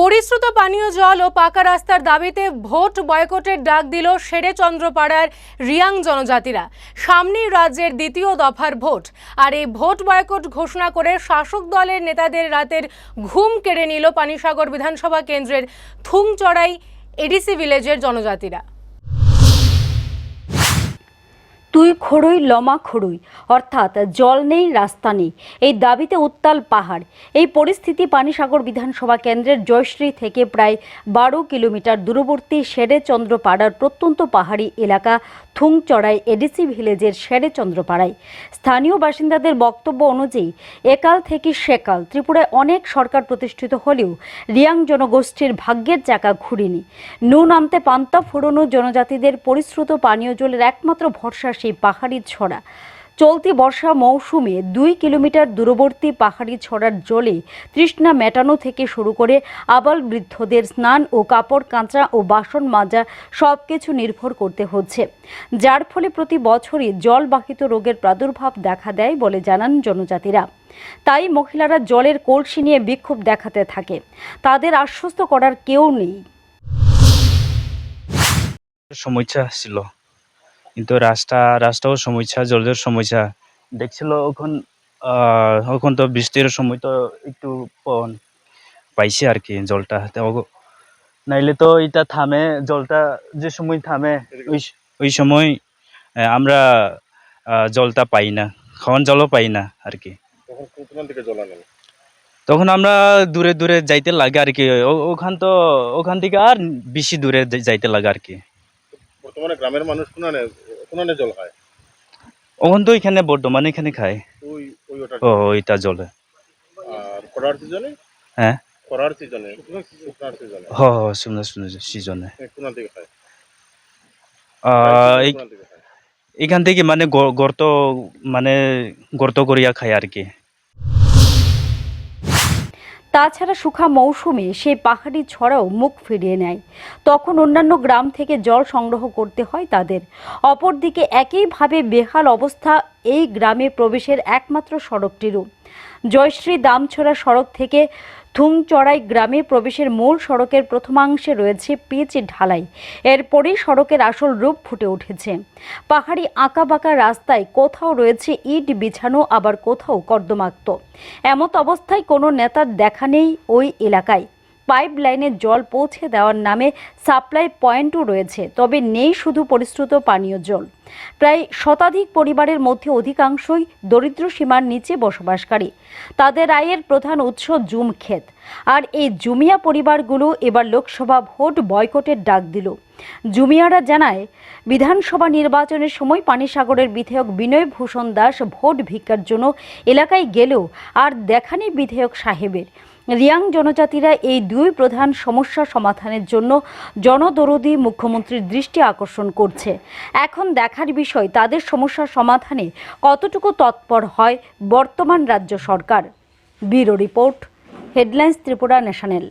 পরিশ্রুত পানীয় জল ও পাকা রাস্তার দাবিতে ভোট বয়কটের ডাক দিল সেরে চন্দ্রপাড়ার রিয়াং জনজাতিরা। সামনেই রাজ্যের দ্বিতীয় দফার ভোট। আর এই ভোট বয়কট ঘোষণা করে শাসক দলের নেতাদের রাতের ঘুম কেড়ে নিল পানিসাগর বিধানসভা কেন্দ্রের থুংচড়াই এডিসি ভিলেজের জনজাতিরা। তুই খড়ুই লমা খড়ুই অর্থাৎ জল নেই, রাস্তা নেই। এই দাবিতে উত্তাল পাহাড়। এই পরিস্থিতি পানিসাগর বিধানসভা কেন্দ্রের জয়শ্রী থেকে প্রায় বারো কিলোমিটার দূরবর্তী শেরেচন্দ্র পাড়ার প্রত্যন্ত পাহাড়ি এলাকা থুংচড়াই এডিসি ভিলেজের শেরেচন্দ্রপাড়ায়। স্থানীয় বাসিন্দাদের বক্তব্য অনুযায়ী, একাল থেকে সেকাল ত্রিপুরায় অনেক সরকার প্রতিষ্ঠিত হলেও রিয়াং জনগোষ্ঠীর ভাগ্যের চাকা ঘুরিনি। নুন আনতে পান্তা ফুরনো জনজাতিদের পরিশ্রুত পানীয় জলের একমাত্র ভরসা সেই পাহাড়ি ছড়া। চলতি বর্ষা মৌসুমে দুই কিলোমিটার দূরবর্তী পাহাড়ি ছড়ার জলে তৃষ্ণা মেটানো থেকে শুরু করে আবাল বৃদ্ধদের স্নান ও কাপড় কাঁচা ও বাসন মাজা সব কিছু নির্ভর করতে হচ্ছে। যার ফলে প্রতি বছরই জলবাহিত রোগের প্রাদুর্ভাব দেখা দেয় বলে জানান জনজাতিরা। তাই মহিলারা জলের কলসি নিয়ে বিক্ষোভ দেখাতে থাকে। তাদের আশ্বস্ত করার কেউ নেই। সমস্যা ছিল। কিন্তু রাস্তা রাস্তাও সমস্যা জলের সমস্যা। দেখছিল ওখান ওখান তো বৃষ্টির সময় তো একটু পন- পাইছে আর কি জলটা। নাইলে তো এটা থামে জলটা যে সময় থামে ওই ওই সময় আমরা জলটা পাই না। খাওয়ান জলও পাই না আর কি। তখন আমরা দূরে দূরে যাইতে লাগে আর কি। ওখান তো ওখান থেকে আর বেশি দূরে যাইতে লাগে আর কি। বর্তমানে গ্রামের মানুষ কোনানে কোনানে জল খায়। ওখান তো এখানে বর্তমানে এখানে খায়। ওই ওই ওটা ও ওইটা জলে। আর খরার সিজনে? হ্যাঁ? খরার সিজনে শুকনার সিজনে। হ হ সুন্দর সুন্দর সিজনে। কোন দিকে খায়। আহ, এখান থেকে মানে গর্ত মানে গর্ত করিয়া খায় আর কি। তাছাড়া শুখা মৌসুমে সেই পাহাড়ি ছড়াও মুখ ফিরিয়ে নেয়। তখন অন্যান্য গ্রাম থেকে জল সংগ্রহ করতে হয় তাদের। অপরদিকে একইভাবে বেহাল অবস্থা এই গ্রামে প্রবেশের একমাত্র সড়কটিরও। জয়শ্রী দামছড়া সড়ক থেকে থুংচড়াই গ্রামে প্রবেশের মূল সড়কের প্রথমাংশে রয়েছে পিচ ঢালাই। এরপরেই সড়কের আসল রূপ ফুটে উঠেছে। পাহাড়ি আঁকাবাঁকা রাস্তায় কোথাও রয়েছে ইট বিছানো, আবার কোথাও কর্দমাক্ত। এমত অবস্থায় কোনো নেতার দেখা নেই ওই এলাকায়। পাইপ লাইনে জল পৌঁছে দেওয়ার নামে সাপ্লাই পয়েন্টও রয়েছে, তবে নেই শুধু পরিশ্রুত পানীয় জল। প্রায় শতাধিক পরিবারের মধ্যে অধিকাংশই দরিদ্র সীমার নিচে বসবাসকারী। তাদের আয়ের প্রধান উৎস জুম ক্ষেত। আর এই জুমিয়া পরিবারগুলো এবার লোকসভা ভোট বয়কটের ডাক দিল। জুমিয়ারা জানায়, বিধানসভা নির্বাচনের সময় পানিসাগরের বিধায়ক বিনয় ভূষণ দাস ভোট ভিক্ষার জন্য এলাকায় গেলেও আর দেখা নেই বিধায়ক সাহেবের। রিয়াং জনজাতিরা এই দুই প্রধান সমস্যা সমাধানের জন্য জনদরদি মুখ্যমন্ত্রীর দৃষ্টি আকর্ষণ করছে। এখন দেখার বিষয়, তাদের সমস্যা সমাধানে কতটুকু তৎপর হয় বর্তমান রাজ্য সরকার? Bureau report, headlines Tripura national.